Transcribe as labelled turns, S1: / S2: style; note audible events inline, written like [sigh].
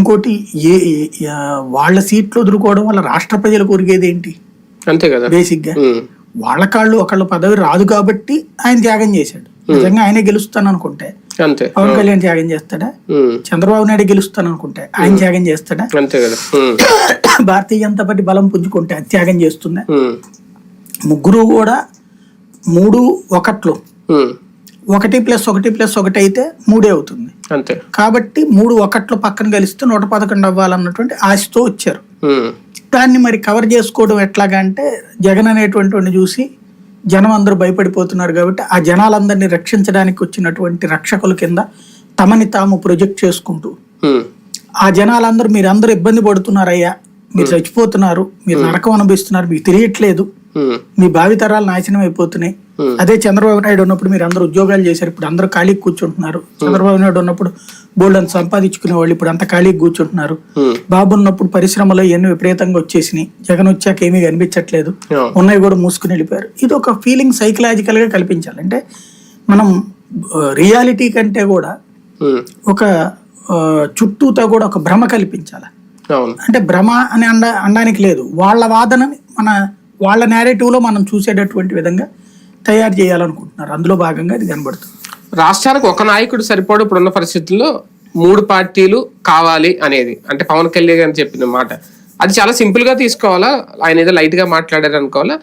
S1: ఇంకోటి ఏ వాళ్ళ సీట్లు వదులుకోవడం వల్ల రాష్ట్ర ప్రజలకు ఒరిగేది ఏంటి?
S2: అంతే కదా. బేసిక్గా
S1: వాళ్ళ కాళ్ళు ఒకళ్ళ పదవి రాదు కాబట్టి ఆయన త్యాగం చేశాడు. నిజంగా ఆయనే గెలుస్తాను అనుకుంటే
S2: అంతే.
S1: పవన్ కళ్యాణ్ త్యాగం చేస్తాడా? చంద్రబాబు నాయుడు గెలుస్తాను అనుకుంటే ఆయన త్యాగం చేస్తాడా?
S2: అంతే కదా. [coughs]
S1: భారతీయ జనతా పార్టీ బలం పుంజుకుంటే త్యాగం చేస్తుందా? ముగ్గురు కూడా మూడు ఒకట్లు. ఒకటి ప్లస్ ఒకటి ప్లస్ ఒకటి అయితే మూడే అవుతుంది.
S2: అంతే.
S1: కాబట్టి మూడు ఒకట్లు పక్కన కలిస్తే నూట పదకొండు అవ్వాలన్నటువంటి ఆశతో వచ్చారు. దాన్ని మరి కవర్ చేసుకోవడం ఎట్లాగా అంటే జగన్ అనేటువంటి వాడిని చూసి జనం అందరూ భయపడిపోతున్నారు కాబట్టి ఆ జనాలందరినీ రక్షించడానికి వచ్చినటువంటి రక్షకుల కింద తమని తాము ప్రొజెక్ట్ చేసుకుంటూ ఆ జనాలందరూ మీరు అందరూ ఇబ్బంది పడుతున్నారయ్యా మీరు చచ్చిపోతున్నారు మీరు నరకం అనుభవిస్తున్నారు మీకు తెలియట్లేదు. మీ భావితరాలు నాశనం అయిపోతున్నాయి.
S2: Hmm.
S1: అదే చంద్రబాబు నాయుడు ఉన్నప్పుడు మీరు అందరూ ఉద్యోగాలు చేశారు. ఇప్పుడు అందరూ ఖాళీకి కూర్చుంటున్నారు. చంద్రబాబు నాయుడు ఉన్నప్పుడు బోల్డ్ అంత సంపాదించుకునే వాళ్ళు ఇప్పుడు అంత ఖాళీకి కూర్చుంటున్నారు.
S2: ఉమ్,
S1: బాబు ఉన్నప్పుడు పరిశ్రమలో ఎన్ని విపరీతంగా వచ్చేసినాయి. జగన్ వచ్చాక ఏమీ కనిపించట్లేదు. ఉన్నాయి కూడా మూసుకుని వెళ్ళిపోయారు. ఇది ఒక ఫీలింగ్ సైకలాజికల్గా కల్పించాలి. అంటే మనం రియాలిటీ కంటే కూడా ఒక ఆ, చుట్టూతో కూడా ఒక భ్రమ కల్పించాలి. అంటే భ్రమ అని అండ అనడానికి లేదు. వాళ్ళ వాదనని మన వాళ్ళ నేరేటివ్లో మనం చూసేటటువంటి విధంగా తయారు చేయాలనుకుంటున్నారు. అందులో భాగంగా ఇది కనబడుతుంది.
S2: రాష్ట్రానికి ఒక నాయకుడు సరిపోడు ఇప్పుడున్న పరిస్థితుల్లో మూడు పార్టీలు కావాలి అనేది. అంటే పవన్ కళ్యాణ్ గారు చెప్పిన మాట. అది చాలా సింపుల్గా తీసుకోవాలా? ఆయన ఏదో లైట్గా మాట్లాడారు అనుకోవాలా